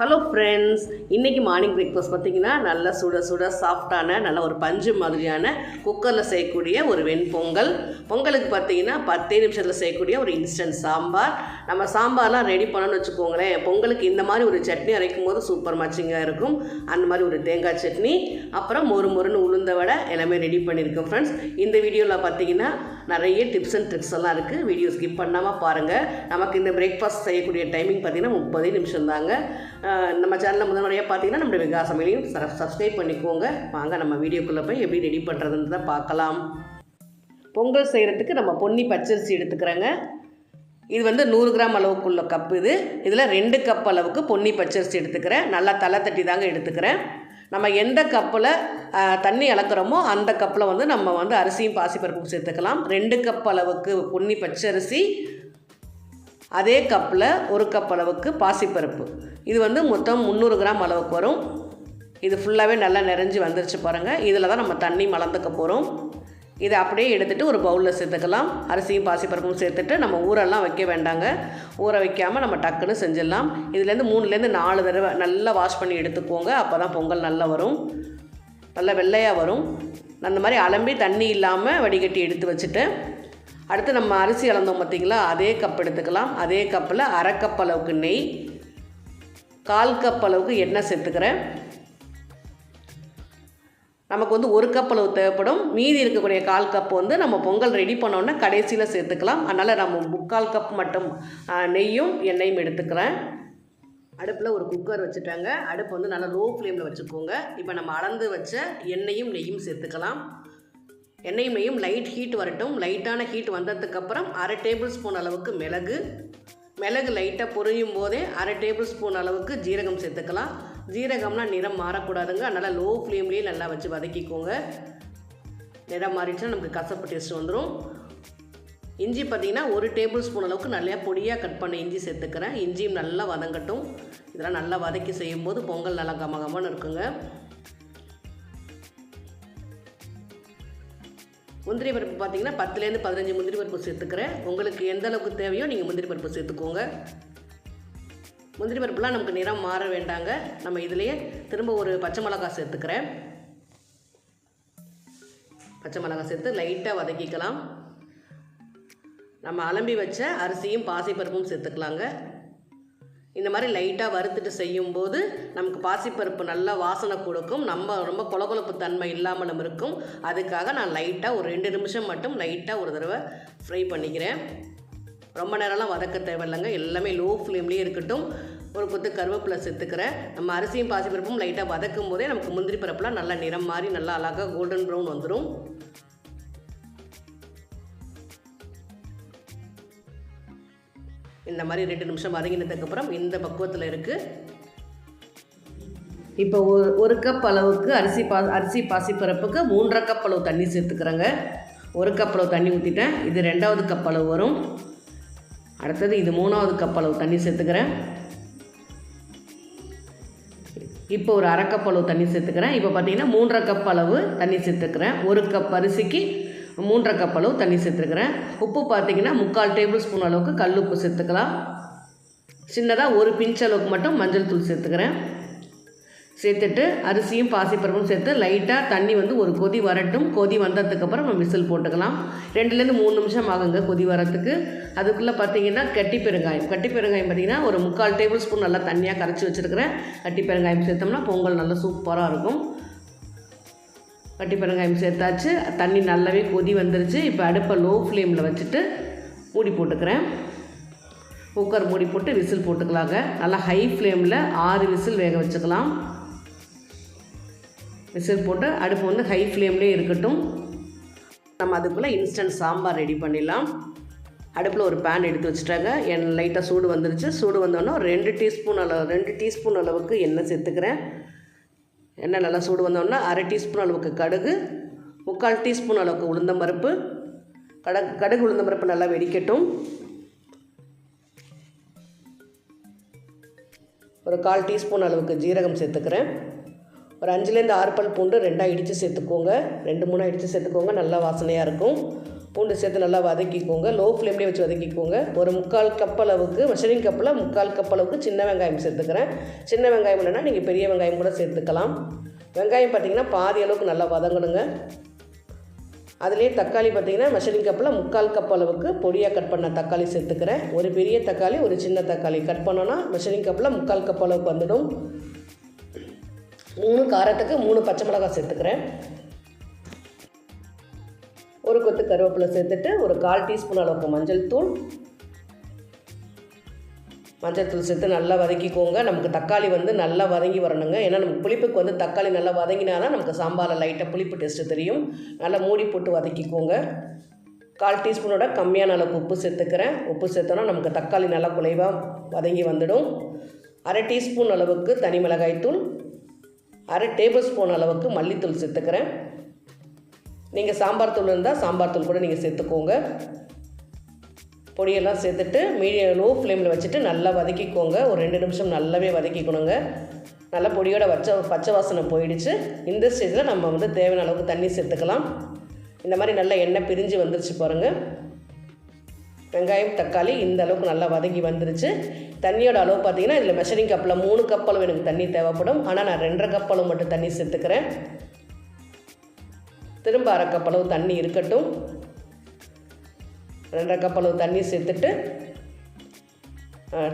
Hello friends இன்றைக்கி morning breakfast பார்த்தீங்கன்னா நல்ல சுட சுட சாஃப்டான நல்ல ஒரு பஞ்சு மாதிரியான குக்கரில் செய்யக்கூடிய ஒரு வெண்பொங்கல். பொங்கலுக்கு பார்த்தீங்கன்னா பத்தே நிமிஷத்தில் செய்யக்கூடிய ஒரு இன்ஸ்டன்ட் சாம்பார். நம்ம சாம்பார்லாம் ரெடி பண்ணணும்னு வச்சுக்கோங்களேன். பொங்கலுக்கு இந்த மாதிரி ஒரு சட்னி அரைக்கும் போது சூப்பர் மேட்சிங்காக இருக்கும். அந்த மாதிரி ஒரு தேங்காய் சட்னி. அப்புறம் மொறு மொறுன்னு உளுந்த வடை எல்லாமே ரெடி பண்ணியிருக்கோம் ஃப்ரெண்ட்ஸ் இந்த வீடியோவில் பார்த்தீங்கன்னா நிறைய டிப்ஸ் அண்ட் ட்ரிக்ஸ் எல்லாம் இருக்குது வீடியோ ஸ்கிப் பண்ணாமல் பாருங்கள் நமக்கு இந்த பிரேக்ஃபாஸ்ட் செய்யக்கூடிய டைமிங் பார்த்தீங்கன்னா முப்பதே நிமிஷம் தாங்க நம்ம சேனலில் முதல் முறையாக பார்த்தீங்கன்னா நம்மளுடைய விகாசமையிலையும் சமையலையும் சப்ஸ்கிரைப் பண்ணிக்கோங்க. வாங்க நம்ம வீடியோக்குள்ளே போய் எப்படி ரெடி பண்ணுறதுன்னு தான் பார்க்கலாம். பொங்கல் செய்கிறதுக்கு நம்ம பொன்னி பச்சரிசி எடுத்துக்கிறேங்க. இது வந்து நூறு கிராம் அளவுக்குள்ள கப் இது. இதில் ரெண்டு கப் அளவுக்கு பொன்னி பச்சரிசி எடுத்துக்கிறேன். நல்லா தலை தட்டி தாங்க எடுத்துக்கிறேன். நம்ம எந்த கப்பில் தண்ணி அளக்குறோமோ அந்த கப்பில் வந்து நம்ம வந்து அரிசியும் பாசிப்பருப்பும் சேர்த்துக்கலாம். ரெண்டு கப் அளவுக்கு பொன்னி பச்சரிசி அதே கப்பில் ஒரு கப் அளவுக்கு பாசிப்பருப்பு. இது வந்து மொத்தம் முந்நூறு கிராம் அளவுக்கு வரும். இது ஃபுல்லாகவே நல்லா நிறைஞ்சி வந்துருச்சு பாருங்கள் இதில் தான் நம்ம தண்ணி மலர்ந்துக்க போகிறோம் இதை அப்படியே எடுத்துகிட்டு ஒரு பவுலில் சேர்த்துக்கலாம். அரிசியும் பாசிப்பருப்பும் சேர்த்துட்டு நம்ம ஊரெல்லாம் வைக்க வேண்டாங்க. ஊற வைக்காமல் நம்ம டக்குன்னு செஞ்சிடலாம். இதுலேருந்து மூணுலேருந்து நாலு தடவை நல்லா வாஷ் பண்ணி எடுத்துக்கோங்க. அப்போ தான் பொங்கல் நல்லா வரும். நல்லா வெள்ளையாக வரும். அந்த மாதிரி அலம்பி தண்ணி இல்லாமல் வடிகட்டி எடுத்து வச்சுட்டு அடுத்து நம்ம அரிசி அளந்தோம் பார்த்திங்களா? அதே கப் எடுத்துக்கலாம். அதே கப்பில் அரை கப் அளவுக்கு நெய் கால் கப் அளவுக்கு எண்ணெய் சேர்த்துக்கிறேன். நமக்கு வந்து ஒரு கப் அளவு தேவைப்படும். மீதி இருக்கக்கூடிய கால் கப் வந்து நம்ம பொங்கல் ரெடி பண்ணோன்னே கடைசியில் சேர்த்துக்கலாம். அதனால் நம்ம முக்கால் கப் மட்டும் நெய்யும் எண்ணெயும் எடுத்துக்கிறேன். அடுப்பில் ஒரு குக்கர் வச்சுட்டாங்க. அடுப்பு வந்து நல்லா லோ ஃப்ளேமில் வச்சுக்கோங்க. இப்போ நம்ம அளந்து வச்ச எண்ணெயும் நெய்யும் சேர்த்துக்கலாம். எண்ணெயும் நெய்யும் லைட் ஹீட் வரட்டும். லைட்டான ஹீட் வந்ததுக்கப்புறம் அரை டேபிள் ஸ்பூன் அளவுக்கு மிளகு. மிளகு லைட்டாக பொரியும் போதே அரை டேபிள் ஸ்பூன் அளவுக்கு ஜீரகம் சேர்த்துக்கலாம். ஜீரகம்னா நிறம் மாறக்கூடாதுங்க. அதனால் லோ ஃப்ளேம்லேயே நல்லா வச்சு வதக்கிக்கோங்க. நிறம் மாறிடுச்சுன்னா நமக்கு கசப்பு டேஸ்ட் வந்துடும் இஞ்சி பார்த்தீங்கன்னா ஒரு டேபிள் ஸ்பூன் அளவுக்கு நல்லா பொடியாக கட் பண்ண இஞ்சி சேர்த்துக்கிறேன். இஞ்சியும் நல்லா வதங்கட்டும். இதெல்லாம் நல்லா வதக்கி செய்யும்போது பொங்கல் நல்லா கம இருக்குங்க. முந்திரி பருப்பு பார்த்தீங்கன்னா பத்துலேருந்து பதினஞ்சு முந்திரி பருப்பு சேர்த்துக்கிறேன். உங்களுக்கு எந்த அளவுக்கு தேவையோ நீங்கள் முந்திரி பருப்பு சேர்த்துக்கோங்க. முந்திரி பருப்புலாம் நமக்கு நிறம் மாற வேண்டாங்க. நம்ம இதுலேயே திரும்ப ஒரு பச்சை மிளகாய் சேர்த்துக்கிறேன். பச்சை மிளகாய் சேர்த்து லைட்டாக வதக்கிக்கலாம். நம்ம அலம்பி வச்ச அரிசியும் பாசிப்பருப்பும் சேர்த்துக்கலாங்க. இந்த மாதிரி லைட்டாக வறுத்துட்டு செய்யும்போது நமக்கு பாசிப்பருப்பு நல்லா வாசனை கொடுக்கும். நம்ம ரொம்ப குழகுழப்பு தன்மை இல்லாமல் இருக்கும். அதுக்காக நான் லைட்டாக ஒரு ரெண்டு நிமிஷம் மட்டும் லைட்டாக ஒரு தடவை ஃப்ரை பண்ணிக்கிறேன். ரொம்ப நேரம்லாம் வதக்க தேவையில்லைங்க. எல்லாமே லோ ஃப்ளேம்லேயே இருக்கட்டும். ஒரு கொத்து கருவேப்பிலை சேர்த்துக்கிறேன் நம்ம அரிசியும் பாசிப்பருப்பும் லைட்டாக வதக்கும் போதே நமக்கு முந்திரி பருப்புலாம் நல்லா நிறம் மாறி நல்லா அழகாக கோல்டன் ப்ரௌன் வந்துடும் இந்த மாதிரி ரெண்டு நிமிஷம் வதங்கினதுக்கப்புறம் இந்த பக்குவத்தில் இருக்குது இப்போ ஒரு ஒரு கப் அளவுக்கு அரிசி பா அரிசி பாசிப்பரப்புக்கு மூன்றரை கப் அளவு தண்ணி சேர்த்துக்கிறேங்க. ஒரு கப் அளவு தண்ணி ஊற்றிட்டேன் இது ரெண்டாவது கப் அளவு வரும். அடுத்தது இது மூணாவது கப் அளவு தண்ணி சேர்த்துக்கிறேன். இப்போ ஒரு அரை கப் அளவு தண்ணி சேர்த்துக்கிறேன். இப்போ பார்த்தீங்கன்னா மூன்றரை கப் அளவு தண்ணி சேர்த்துக்கிறேன். ஒரு கப் அரிசிக்கு மூன்றரை கப் அளவு தண்ணி சேர்த்துக்கிறேன். உப்பு பார்த்தீங்கன்னா முக்கால் டேபிள் ஸ்பூன் அளவுக்கு கல் உப்பு சேர்த்துக்கலாம். சின்னதாக ஒரு பிஞ்ச் அளவுக்கு மட்டும் மஞ்சள் தூள் சேர்த்துக்கிறேன். சேர்த்துட்டு அரிசியும் பாசிப்பருப்பும் சேர்த்து லைட்டாக தண்ணி வந்து ஒரு கொதி வரட்டும். கொதி வந்ததுக்கப்புறம் நம்ம விசில் போட்டுக்கலாம். ரெண்டுலேருந்து மூணு நிமிஷம் ஆகுங்க கொதி வரத்துக்கு. அதுக்குள்ளே பார்த்தீங்கன்னா கட்டி பெருங்காயம். கட்டி பெருங்காயம் பார்த்தீங்கன்னா ஒரு முக்கால் டேபிள் ஸ்பூன் நல்லா தண்ணியாக கரைச்சி வச்சுருக்கிறேன். கட்டி பெருங்காயம் சேர்த்தோம்னா பொங்கல் நல்லா சூப்பராக இருக்கும். கட்டி பெருங்காயம் சேர்த்தாச்சு. தண்ணி நல்லாவே கொதி வந்துருச்சு. இப்போ அடுப்பை லோ ஃப்ளேமில் வச்சுட்டு மூடி போட்டுக்கிறேன். குக்கர் மூடி போட்டு விசில் போட்டுக்கலாங்க. நல்லா ஹை ஃப்ளேமில் ஆறு விசில் வேக வச்சுக்கலாம். விசில் போட்டு அடுப்பு வந்து ஹை ஃப்ளேம்லேயே இருக்கட்டும். நம்ம அதுக்குள்ளே இன்ஸ்டன்ட் சாம்பார் ரெடி பண்ணிடலாம். அடுப்பில் ஒரு பேன் எடுத்து வச்சுட்டாங்க. என் லைட்டாக சூடு வந்துருச்சு. சூடு வந்தோடனே ஒரு ரெண்டு டீஸ்பூன் அளவு ரெண்டு டீஸ்பூன் அளவுக்கு எண்ணெய் சேர்த்துக்கிறேன். எண்ணெய் நல்லா சூடு வந்தோடனே அரை டீஸ்பூன் அளவுக்கு கடுகு முக்கால் டீஸ்பூன் அளவுக்கு உளுந்தம்பருப்பு. கடுகு கடுகு உளுந்தம்பருப்பு நல்லா வெடிக்கட்டும். ஒரு கால் டீஸ்பூன் அளவுக்கு ஜீரகம் சேர்த்துக்கிறேன். ஒரு அஞ்சுலேருந்து ஆறு பல் பூண்டு ரெண்டாக இடித்து சேர்த்துக்கோங்க. ரெண்டு மூணாக இடித்து சேர்த்துக்கோங்க. நல்லா வாசனையாக இருக்கும். பூண்டு சேர்த்து நல்லா வதக்கிக்கோங்க. லோ ஃப்ளேம்லேயே வச்சு வதக்கிக்கோங்க. ஒரு முக்கால் கப் அளவுக்கு மெஷரிங் கப்பில் முக்கால் கப் அளவுக்கு சின்ன வெங்காயம் சேர்த்துக்கிறேன். சின்ன வெங்காயம் இல்லைன்னா நீங்கள் பெரிய வெங்காயம் கூட சேர்த்துக்கலாம். வெங்காயம் பார்த்தீங்கன்னா பாதி அளவுக்கு நல்லா வதங்கணுங்க. அதுலேயே தக்காளி பார்த்தீங்கன்னா மெஷரிங் கப்பில் முக்கால் கப் அளவுக்கு பொடியாக கட் பண்ண தக்காளி சேர்த்துக்கிறேன். ஒரு பெரிய தக்காளி ஒரு சின்ன தக்காளி. கட் பண்ணோன்னா மெஷரிங் கப்பில் முக்கால் கப் அளவுக்கு வந்துடும். மூணு காரத்துக்கு மூணு பச்சை மிளகாய் சேர்த்துக்கிறேன். ஒரு கொத்து கருவேப்பிலை சேர்த்துட்டு ஒரு கால் டீஸ்பூன் அளவுக்கு மஞ்சள் தூள். மஞ்சள் தூள் சேர்த்து நல்லா வதக்கிக்கோங்க. நமக்கு தக்காளி வந்து நல்லா வதங்கி வரணுங்க. ஏன்னா நமக்கு புளிப்புக்கு வந்து தக்காளி நல்லா வதங்கினா தான் நமக்கு சாம்பாரில் லைட்டாக புளிப்பு டேஸ்ட்டு தெரியும். நல்லா மூடி போட்டு வதக்கிக்கோங்க. கால் டீஸ்பூனோட கம்மியான அளவுக்கு உப்பு சேர்த்துக்கிறேன். உப்பு சேர்த்தோன்னா நமக்கு தக்காளி நல்லா குலைவாக வதங்கி வந்துடும். அரை டீஸ்பூன் அளவுக்கு தனி மிளகாய் தூள். அரை டேபிள் ஸ்பூன் அளவுக்கு மல்லித்தூள் சேர்த்துக்கிறேன். நீங்கள் சாம்பார் தூள் இருந்தால் சாம்பார் தூள் கூட நீங்கள் சேர்த்துக்கோங்க. பொடியெல்லாம் சேர்த்துட்டு மீடியம் லோ ஃப்ளேமில் வச்சுட்டு நல்லா வதக்கிக்கோங்க. ஒரு ரெண்டு நிமிஷம் நல்லாவே வதக்கிக்கணுங்க. நல்லா பொடியோட வச்ச பச்சை வாசனை போயிடுச்சு. இந்த ஸ்டேஜில் நம்ம வந்து தேவையான அளவுக்கு தண்ணி சேர்த்துக்கலாம். இந்த மாதிரி நல்லா எண்ணெய் பிரிஞ்சு வந்துருச்சு பாருங்கள் வெங்காயம் தக்காளி இந்த அளவுக்கு நல்லா வதங்கி வந்துருச்சு. தண்ணியோட அளவு பார்த்தீங்கன்னா இதில் மெஷரிங் கப்பில் மூணு கப் அளவு எனக்கு தண்ணி தேவைப்படும். ஆனால் நான் ரெண்டரை கப் அளவு மட்டும் தண்ணி சேர்த்துக்கிறேன். திரும்ப அரை கப் அளவு தண்ணி இருக்கட்டும். ரெண்டரை கப் அளவு தண்ணி சேர்த்துட்டு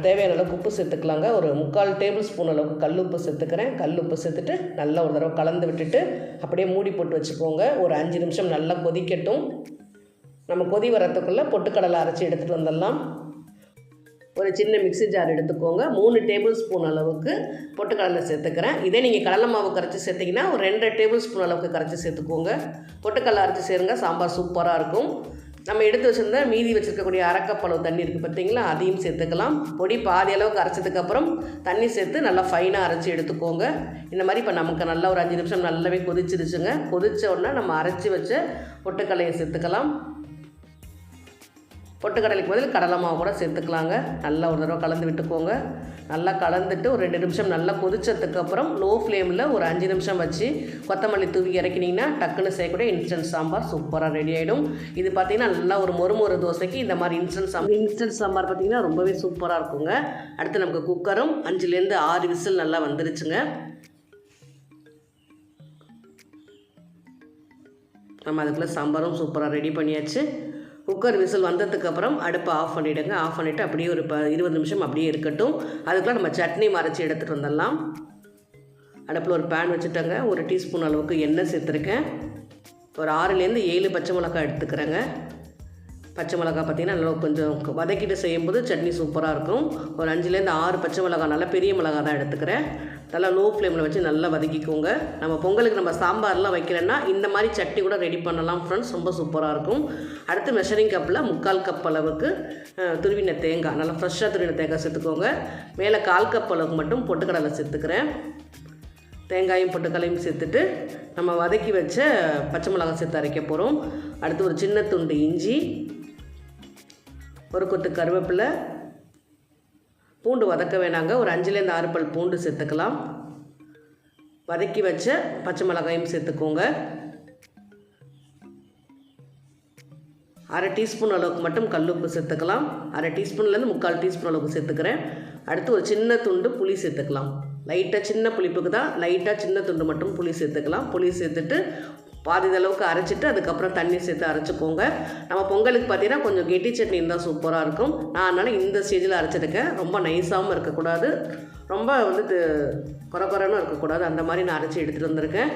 தேவையான அளவுக்கு உப்பு சேர்த்துக்கலாங்க. ஒரு முக்கால் டேபிள் ஸ்பூன் அளவுக்கு கல் உப்பு சேர்த்துக்கிறேன். கல் உப்பு சேர்த்துட்டு நல்லா ஒரு தடவை கலந்து விட்டுட்டு அப்படியே மூடி போட்டு வச்சுக்கோங்க. ஒரு அஞ்சு நிமிஷம் நல்லா கொதிக்கட்டும். நம்ம கொதி வரத்துக்குள்ளே பொட்டுக்கடலை அரைச்சி எடுத்துகிட்டு வந்துடலாம். ஒரு சின்ன மிக்ஸி ஜார் எடுத்துக்கோங்க. மூணு டேபிள் ஸ்பூன் அளவுக்கு பொட்டுக்கடலை சேர்த்துக்கிறேன். இதே நீங்கள் கடலை மாவு கரைச்சி சேர்த்திங்கன்னா ஒரு ரெண்டு டேபிள் ஸ்பூன் அளவுக்கு கரைச்சி சேர்த்துக்கோங்க. பொட்டுக்கடலை அரைச்சி சேருங்க. சாம்பார் சூப்பராக இருக்கும். நம்ம எடுத்து வச்சுருந்த மீதி வச்சுருக்கக்கூடிய அரைக்கப்பளவு தண்ணி இருக்குது பார்த்தீங்களா அதையும் சேர்த்துக்கலாம். பொடி பாதி அளவுக்கு அரைச்சதுக்கப்புறம் தண்ணி சேர்த்து நல்லா ஃபைனாக அரைச்சி எடுத்துக்கோங்க. இந்த மாதிரி இப்போ நமக்கு நல்லா ஒரு அஞ்சு நிமிஷம் நல்லாவே கொதிச்சிருச்சுங்க. கொதித்த உடனே நம்ம அரைச்சி வச்ச பொட்டுக்கடலையை சேர்த்துக்கலாம். பொட்டுக்கடலைக்கு பதில் கடலை மாவு கூட சேர்த்துக்கலாங்க. நல்லா ஒரு தடவை கலந்து விட்டுக்கோங்க. நல்லா கலந்துட்டு ஒரு ரெண்டு நிமிஷம் நல்லா கொதிச்சதுக்கு அப்புறம் லோ ஃப்ளேமில் ஒரு அஞ்சு நிமிஷம் வச்சு கொத்தமல்லி தூவி இறக்கினீங்கன்னா டக்குன்னு செய்யக்கூடிய இன்ஸ்டன்ட் சாம்பார் சூப்பராக ரெடி ஆகிடும் இது பார்த்திங்கன்னா நல்லா ஒரு மொறு மொறு தோசைக்கு இந்த மாதிரி இன்ஸ்டன்ட் சாம்பார் இன்ஸ்டன்ட் சாம்பார் பார்த்திங்கன்னா ரொம்பவே சூப்பராக இருக்குங்க. அடுத்து நமக்கு குக்கரும் அஞ்சுலேருந்து ஆறு விசில் நல்லா வந்துருச்சுங்க. நம்ம அதுக்குள்ளே சாம்பாரும் சூப்பராக ரெடி பண்ணியாச்சு. குக்கர் விசில் வந்ததுக்கப்புறம் அடுப்பை ஆஃப் பண்ணிவிடுங்க ஆஃப் பண்ணிவிட்டு அப்படியே ஒரு ப இருபது நிமிஷம் அப்படியே இருக்கட்டும். அதுக்குள்ளே நம்ம சட்னி மறைச்சி எடுத்துகிட்டு வந்துடலாம். அடுப்பில் ஒரு பேன் வச்சுட்டேங்க. ஒரு டீஸ்பூன் அளவுக்கு எண்ணெய் சேர்த்துருக்கேன். ஒரு ஆறுலேருந்து ஏழு பச்சை மிளகாய் எடுத்துக்கிறேங்க. பச்சை மிளகா பார்த்திங்கன்னா நல்லா கொஞ்சம் வதக்கிட்டு செய்யும்போது சட்னி சூப்பராக இருக்கும். ஒரு அஞ்சுலேருந்து ஆறு பச்சை மிளகா நல்லா பெரிய மிளகா தான் எடுத்துக்கிறேன். நல்லா லோ ஃப்ளேமில் வச்சு நல்லா வதக்கிக்கோங்க. நம்ம பொங்கலுக்கு நம்ம சாம்பார்லாம் வைக்கலன்னா இந்த மாதிரி சட்னி கூட ரெடி பண்ணலாம் ஃப்ரெண்ட்ஸ் ரொம்ப சூப்பராக இருக்கும். அடுத்து மெஷரிங் கப்பில் முக்கால் கப் அளவுக்கு துருவின தேங்காய். நல்லா ஃப்ரெஷ்ஷாக துருவின தேங்காய் சேர்த்துக்கோங்க. மேலே கால் கப் அளவுக்கு மட்டும் பொட்டுக்கடலை சேர்த்துக்கிறேன். தேங்காயும் பொட்டுக்கலையும் சேர்த்துட்டு நம்ம வதக்கி வச்ச பச்சை மிளகாய் சேர்த்து அரைக்க போகிறோம் அடுத்து ஒரு சின்ன துண்டு இஞ்சி ஒரு கொத்து கருவேப்பிலை. பூண்டு வதக்க வேணாங்க. ஒரு அஞ்சுலேருந்து ஆறு பல் பூண்டு சேர்த்துக்கலாம். வதக்கி வச்ச பச்சை மிளகாயும் சேர்த்துக்கோங்க. அரை டீஸ்பூன் அளவுக்கு மட்டும் கல்லுப்பு சேர்த்துக்கலாம். அரை டீஸ்பூன்லேருந்து முக்கால் டீஸ்பூன் அளவுக்கு சேர்த்துக்கிறேன். அடுத்து ஒரு சின்ன துண்டு புளி சேர்த்துக்கலாம். லைட்டாக சின்ன புளிப்புக்கு தான் லைட்டாக சின்ன துண்டு மட்டும் புளி சேர்த்துக்கலாம். புளி சேர்த்துட்டு பாதிதளவுக்கு அரைச்சிட்டு அதுக்கப்புறம் தண்ணி சேர்த்து அரைச்சிக்கோங்க. நம்ம பொங்கலுக்கு பார்த்தீங்கன்னா கொஞ்சம் கெட்டி சட்னி இருந்தால் சூப்பராக இருக்கும். நான் அதனால் இந்த ஸ்டேஜில் அரைச்சிருக்கேன். ரொம்ப நைஸாகவும் இருக்கக்கூடாது. ரொம்ப வந்து குறை குறைன்னு இருக்கக்கூடாது. அந்த மாதிரி நான் அரைச்சி எடுத்துகிட்டு வந்திருக்கேன்.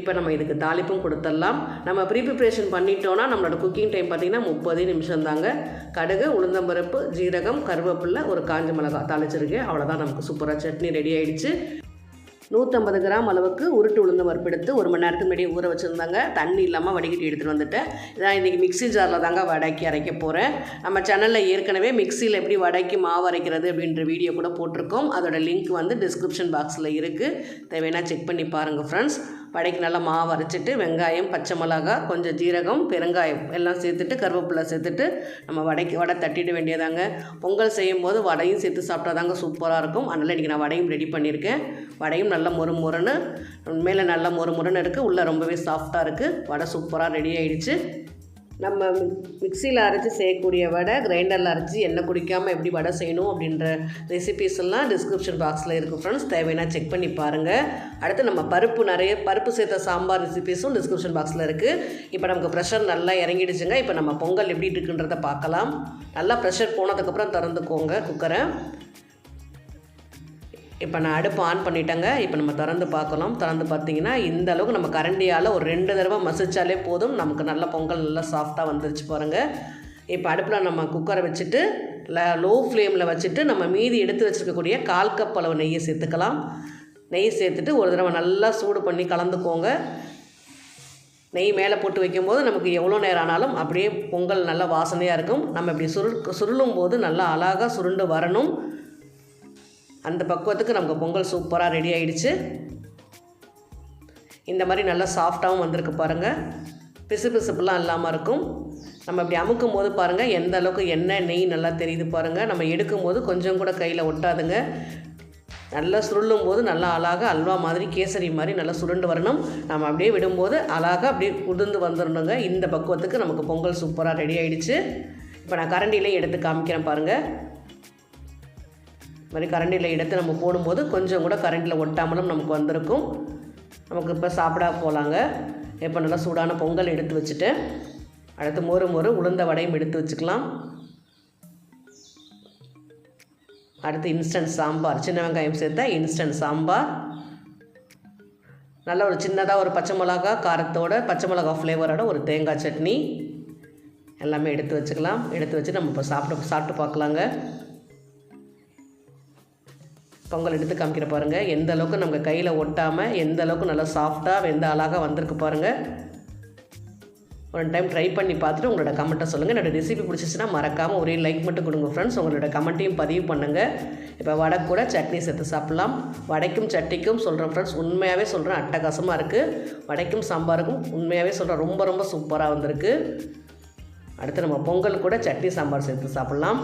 இப்போ நம்ம இதுக்கு தாளிப்பும் கொடுத்துடலாம் நம்ம ப்ரீ ப்ரிப்ரேஷன் பண்ணிட்டோன்னா நம்மளோட குக்கிங் டைம் பார்த்திங்கன்னா முப்பது நிமிஷம் தாங்க கடுகு உளுந்தம்பருப்பு ஜீரகம் கருவேப்பில்லை ஒரு காஞ்ச மிளகா தாளிச்சிருக்கேன். அவ்வளோதான் நமக்கு சூப்பராக சட்னி ரெடி ஆகிடுச்சு நூற்றம்பது கிராம் அளவுக்கு உருட்டு உளுந்து பருப்பு எடுத்து ஒரு மணி நேரத்துக்கு முன்னாடி ஊற வச்சுருந்தாங்க. தண்ணி இல்லாமல் வடிகட்டி எடுத்துகிட்டு வந்துட்டேன். இதான் இன்றைக்கி மிக்ஸி ஜாரில் தாங்க வடக்கி அரைக்க போகிறேன் நம்ம சேனலில் ஏற்கனவே மிக்சியில் எப்படி வடக்கி மாவு அரைக்கிறது அப்படின்ற வீடியோ கூட போட்டிருக்கோம். அதோட லிங்க் வந்து டிஸ்கிரிப்ஷன் பாக்ஸில் இருக்குது தேவையான செக் பண்ணி பாருங்கள் ஃப்ரெண்ட்ஸ் வடைக்கு நல்லா மாவு அரைச்சிட்டு வெங்காயம் பச்சை மிளகா கொஞ்சம் ஜீரகம் பெருங்காயம் எல்லாம் சேர்த்துட்டு கருவேப்பிலை சேர்த்துட்டு நம்ம வடைக்கு வடை தட்டிட வேண்டியதாங்க. பொங்கல் செய்யும் போது வடையும் சேர்த்து சாப்பிட்டா தாங்க சூப்பராக இருக்கும். அதனால் இன்றைக்கி நான் வடையும் ரெடி பண்ணியிருக்கேன். வடையும் நல்லா மொறு மொறுன்னு மேலே நல்லா மொறு மொறுன்னு இருக்குது உள்ளே ரொம்பவே சாஃப்டாக இருக்குது வடை சூப்பராக ரெடி ஆகிடுச்சு நம்ம மிக்சியில் அரைச்சி செய்யக்கூடிய வடை கிரைண்டரில் அரைச்சி எண்ணெய் குடிக்காமல் எப்படி வடை செய்யணும் அப்படின்ற ரெசிபிஸ் எல்லாம் டிஸ்கிரிப்ஷன் பாக்ஸில் இருக்குது ஃப்ரெண்ட்ஸ் தேவைன்னா செக் பண்ணி பாருங்கள் அடுத்து நம்ம பருப்பு நிறைய பருப்பு சேர்த்த சாம்பார் ரெசிபிஸும் டிஸ்கிரிப்ஷன் பாக்ஸில் இருக்குது இப்போ நமக்கு ப்ரெஷர் நல்லா இறங்கிடுச்சுங்க. இப்போ நம்ம பொங்கல் எப்படி இருக்குன்றதை பார்க்கலாம். நல்லா ப்ரெஷர் போனதுக்கப்புறம் திறந்துக்கோங்க குக்கரை இப்போ நான் அடுப்பு ஆன் பண்ணிட்டேங்க. இப்போ நம்ம திறந்து பார்க்கலாம் திறந்து பார்த்தீங்கன்னா இந்த அளவுக்கு நம்ம கரண்டியால் ஒரு ரெண்டு தடவை மசிச்சாலே போதும். நமக்கு நல்ல பொங்கல் நல்லா சாஃப்டாக வந்துருச்சு பாருங்கள் இப்போ அடுப்பில் நம்ம குக்கரை வச்சுட்டு லோ ஃப்ளேமில் வச்சுட்டு நம்ம மீதி எடுத்து வச்சுருக்கக்கூடிய கால் கப் அளவு நெய்யை சேர்த்துக்கலாம். நெய் சேர்த்துட்டு ஒரு தடவை நல்லா சூடு பண்ணி கலந்துக்கோங்க. நெய் மேலே போட்டு வைக்கும்போது நமக்கு எவ்வளோ நேரம் ஆனாலும் அப்படியே பொங்கல் நல்லா வாசனையாக இருக்கும். நம்ம இப்படி சுருள் சுருளும் போது நல்லா அழகாக சுருண்டு வரணும். அந்த பக்குவத்துக்கு நமக்கு பொங்கல் சூப்பராக ரெடி ஆகிடுச்சு இந்த மாதிரி நல்லா சாஃப்டாகவும் வந்திருக்கு பாருங்கள் பிசு பிசுப்புலாம் இல்லாமல் இருக்கும். நம்ம இப்படி அமுக்கும் போது பாருங்கள் எந்த அளவுக்கு எண்ணெய் நெய் நல்லா தெரியுது பாருங்கள் நம்ம எடுக்கும் போது கொஞ்சம் கூட கையில் ஒட்டாதுங்க. நல்லா சுருளும் போது நல்லா அழகாக அல்வா மாதிரி கேசரி மாதிரி நல்லா சுருண்டு வரணும். நம்ம அப்படியே விடும்போது அழகாக அப்படியே உதிர்ந்து வந்துடணுங்க இந்த பக்குவத்துக்கு நமக்கு பொங்கல் சூப்பராக ரெடி ஆகிடுச்சு இப்போ நான் கரண்டிலையும் எடுத்து காமிக்கிறேன் பாருங்கள் மாதிரி கரண்டியில் எடுத்து நம்ம போடும்போது கொஞ்சம் கூட கரண்டில் ஒட்டாமலும் நமக்கு வந்திருக்கும். நமக்கு இப்போ சாப்பிட போகலாங்க இப்போ நல்லா சூடான பொங்கல் எடுத்து வச்சுட்டு அடுத்து மொறு மொறு உளுந்த வடையும் எடுத்து வச்சுக்கலாம். அடுத்து இன்ஸ்டன்ட் சாம்பார். சின்ன வெங்காயம் சேர்த்தா இன்ஸ்டன்ட் சாம்பார். நல்ல ஒரு சின்னதாக ஒரு பச்சை மிளகா காரத்தோட பச்சை மிளகா ஃப்ளேவரோட ஒரு தேங்காய் சட்னி. எல்லாமே எடுத்து வச்சுக்கலாம். எடுத்து வச்சு நம்ம இப்போ சாப்பிட்டு சாப்பிட்டு பார்க்கலாங்க. பொங்கல் எடுத்து காமிக்கிற பாருங்கள் எந்த அளவுக்கு நம்ம கையில் ஒட்டாமல் எந்த அளவுக்கு நல்லா சாஃப்டாக எந்த அழகாக வந்திருக்கு பாருங்கள் ஒரு டைம் ட்ரை பண்ணி பார்த்துட்டு உங்களோட கமெண்ட்டை சொல்லுங்கள் என்னோட ரெசிபி பிடிச்சிச்சுன்னா மறக்காமல் ஒரே லைக் மட்டும் கொடுங்க ஃப்ரெண்ட்ஸ் உங்களோட கமெண்ட்டையும் பதிவு பண்ணுங்கள் இப்போ வடை கூட சட்னி சேர்த்து சாப்பிட்லாம். வடைக்கும் சட்னிக்கும் சொல்கிறேன் ஃப்ரெண்ட்ஸ் உண்மையாகவே சொல்கிறேன் அட்டகாசமாக இருக்குது வடைக்கும் சாம்பாருக்கும் உண்மையாகவே சொல்கிறேன் ரொம்ப ரொம்ப சூப்பராக வந்திருக்கு. அடுத்து நம்ம பொங்கல் கூட சட்னி சாம்பார் சேர்த்து சாப்பிட்லாம்.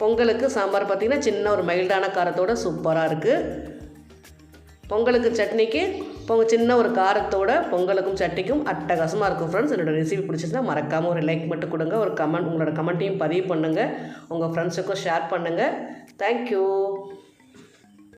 பொங்கலுக்கு சாம்பார் பார்த்திங்கன்னா சின்ன ஒரு மைல்டான காரத்தோட சூப்பராக இருக்குது பொங்கலுக்கு சட்னிக்கு பொங்க சின்ன ஒரு காரத்தோட பொங்கலுக்கும் சட்னிக்கும் அட்டகாசமாக இருக்கும் ஃப்ரெண்ட்ஸ் என்னோடய ரெசிபி பிடிச்சிருந்தா மறக்காமல் ஒரு லைக் மட்டும் கொடுங்க. ஒரு கமெண்ட் உங்களோட கமெண்ட்டையும் பதிவு பண்ணுங்கள் உங்கள் ஃப்ரெண்ட்ஸுக்கும் ஷேர் பண்ணுங்கள் தேங்க்யூ